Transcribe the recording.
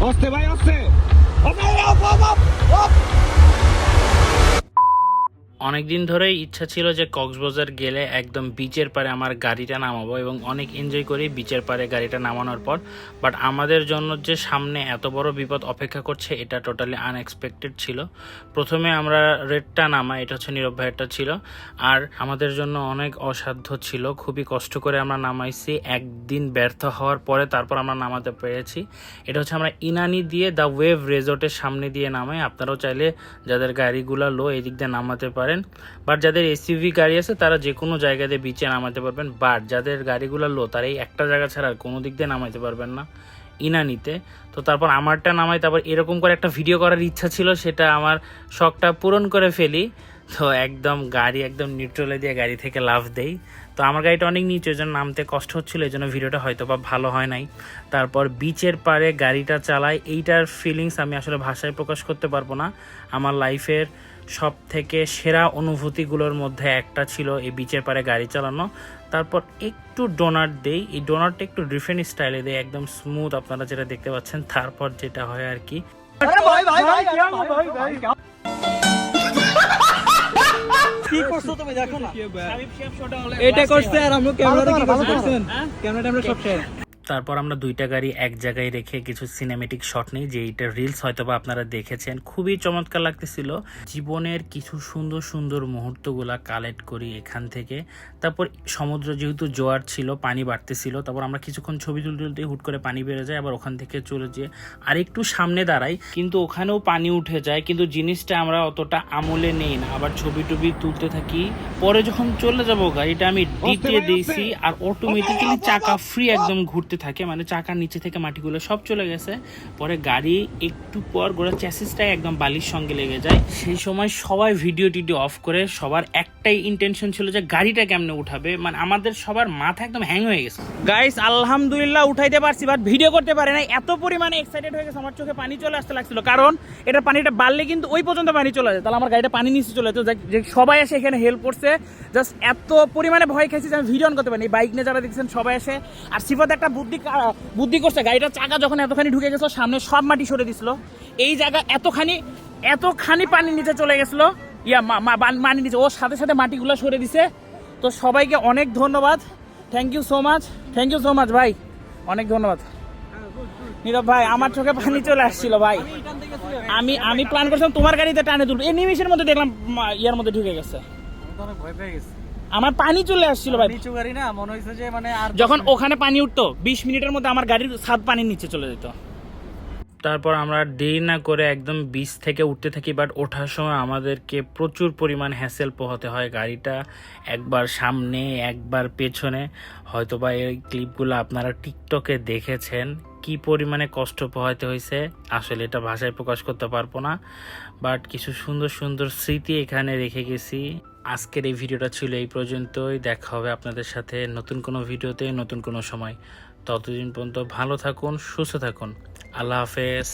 Oste ভাই oste অনেকদিন ধরেই ইচ্ছা ছিল যে কক্সবাজার গেলে একদম বিচের পারে আমার গাড়িটা নামাবো এবং অনেক এনজয় করি বিচের পারে গাড়িটা নামানোর পর। বাট আমাদের জন্য যে সামনে এত বড় বিপদ অপেক্ষা করছে, এটা টোটালি আনএক্সপেক্টেড ছিল। প্রথমে আমরা রেডটা নামা এটা হচ্ছে নীরব ভাইয়েরটা ছিল। আর আমাদের জন্য অনেক অসাধ্য ছিল, খুবই কষ্ট করে আমরা নামাইছি। একদিন ব্যর্থ হওয়ার পরে তারপর আমরা নামাতে পেরেছি। এটা হচ্ছে আমরা ইনানি দিয়ে দ্য ওয়েভ রেজর্টের সামনে দিয়ে নামাই। আপনারাও চাইলে যাদের গাড়িগুলো লো এদিক দিয়ে নামাতে পারেন। বাট যাদের এসইউভি গাড়ি আছে, তারা যে কোনো জায়গাতে বিচে নামাতে পারবেন। বাট যাদের গাড়িগুলো লো তারা এই একটা জায়গা ছাড়া আর কোনো দিক দিয়ে নামাইতে পারবেন না। ইনানিতে। তো তারপর আমারটা নামাই, তারপর এরকম করে একটা ভিডিও করার ইচ্ছা ছিল, সেটা আমার শখটা পূরণ করে ফেলি। তো একদম গাড়ি একদম নিউট্রালে দিয়ে গাড়ি থেকে লাভ দেই। তো আমার গাড়িটা অনেক নিচু এই জন্য নামতে কষ্ট হচ্ছিল এই জন্য ভিডিওটা হয়তো বা ভালো হয় নাই। তারপর বিচের পারে গাড়িটা চালাই, এইটার ফিলিংস আমি আসলে ভাষায় প্রকাশ করতে পারব না। আমার লাইফের সব থেকে সেরা অনুভূতিগুলোর মধ্যে একটা ছিল এই বিচের পারে গাড়ি চালানো। তারপর একটু ডোনাট দেই। এই ডোনাটটা একটু ডিফারেন্ট স্টাইলে দেয় একদম স্মুথ আপনারা যেটা দেখতে পাচ্ছেন। তারপর যেটা হয় আর কি। কি করছ তুমি? দেখো না। এটা করছে আর আমরা ক্যামেরাটা কি করছে? দেখছেন ক্যামেরাটা আমরা সব শেয়ার তারপর আমরা দুইটা গাড়ি এক জায়গায় রেখে কিছু সিনেমেটিক শট নিই যে এইটা রিলস হয়তো বা আপনারা দেখেছেন। খুবই চমৎকার লাগতেছিল। জীবনের কিছু সুন্দর সুন্দর মুহূর্তগুলা কালেক্ট করি এখান থেকে। তারপর সমুদ্র যেহেতু জোয়ার ছিল পানি বাড়তেছিল তারপর আমরা কিছুক্ষণ ছবি তুলতে তুলতে হুট করে পানি বেড়ে যায় আবার ওখান থেকে চলে যেয়ে আর একটু সামনে দাঁড়াই কিন্তু ওখানেও পানি উঠে যায় কিন্তু জিনিসটা আমরা অতটা আমলে নেই না। আবার ছবি টবি তুলতে থাকি। পরে যখন চলে যাব গাড়িটা আমি ডিকে দিয়েছি আর অটোমেটিক্যালি চাকা ফ্রি একদম ঘুরতে থাকে মানে চাকার নিচে থেকে মাটিগুলো সব চলে গেছে। পরে গাড়ি একটু পর গোড়া চ্যাসিসটাই একদম বালির সঙ্গে লেগে যায়। সেই সময় সবাই ভিডিও টিডিও অফ করে, সবার একটাই ইন্টেনশন ছিল যে গাড়িটা কেমনে উঠাবে। মানে আমাদের সবার মাথা একদম হ্যাং হয়ে গেছে। গাইস আলহামদুলিল্লাহ উঠাইতে পারছি বাট ভিডিও করতে পারে না এত পরিমাণে এক্সাইটেড হয়ে গেছে, আমার চোখে পানি চলে আসতে লাগছিল। কারণ এটা পানিটা বাড়লে কিন্তু ওই পর্যন্ত পানি চলে যায়। তাহলে আমার গাড়িটা পানি নিচে চলে যেত। যে- সবাই এসে এখানে হেল্প করছে। জাস্ট এত পরিমাণে ভয় খাইছি যে আমি ভিডিও করতে পারিনি। বাইক নিয়ে যারা দেখছেন সবাই এসে আর সিফাত একটা বুদ্ধি বুদ্ধি করছে, গাড়িটার চাকা যখন এতখানি ঢুকে গেছিল, সামনে সব মাটি সরে দিছিল। এই জায়গা এতখানি এতখানি পানি নিচে চলে গেছিল। ইয়া মানি নিচে ওর সাথে সাথে মাটিগুলো সরে দিছে। তো সবাইকে অনেক ধন্যবাদ। Thank you so much thank you so much ভাই। অনেক ধন্যবাদ। নীরব ভাই আমার চোখে পানি চলে আসছিল ভাই। আমি আমি প্ল্যান করছিলাম তোমার গাড়িতে টানে তুলবো। এই নিমিশের মধ্যে দেখলাম ইয়ার মধ্যে ঢুকে গেছে। আমার পানি চলে আসছিল ভাই। নিচু গাড়ি না মনে হয়েছে যে মানে আর যখন ওখানে পানি উঠতো বিশ মিনিটের মধ্যে আমার গাড়ির সাত পানির নিচে চলে যেত। তারপর আমরা দেরি না করে একদম বিচ থেকে উঠতে থাকি বাট ওঠার সময় আমাদেরকে প্রচুর পরিমাণ হ্যাসেল পোহাতে হয় গাড়িটা একবার সামনে, একবার পেছনে। হয়তো বা এই ক্লিপগুলো আপনারা টিকটকে দেখেছেন, কি পরিমাণে কষ্ট পোহাতে হয়েছে, আসলে এটা ভাষায় প্রকাশ করতে পারব না। বাট কিছু সুন্দর সুন্দর স্মৃতি এখানে রেখে গেছি। আজকের এই ভিডিওটা ছিল এই পর্যন্তই, দেখা হবে আপনাদের সাথে নতুন কোনো ভিডিওতে, নতুন কোনো সময়। ততদিন পর্যন্ত ভালো থাকুন, সুস্থ থাকুন। আল্লাহ হাফেজ।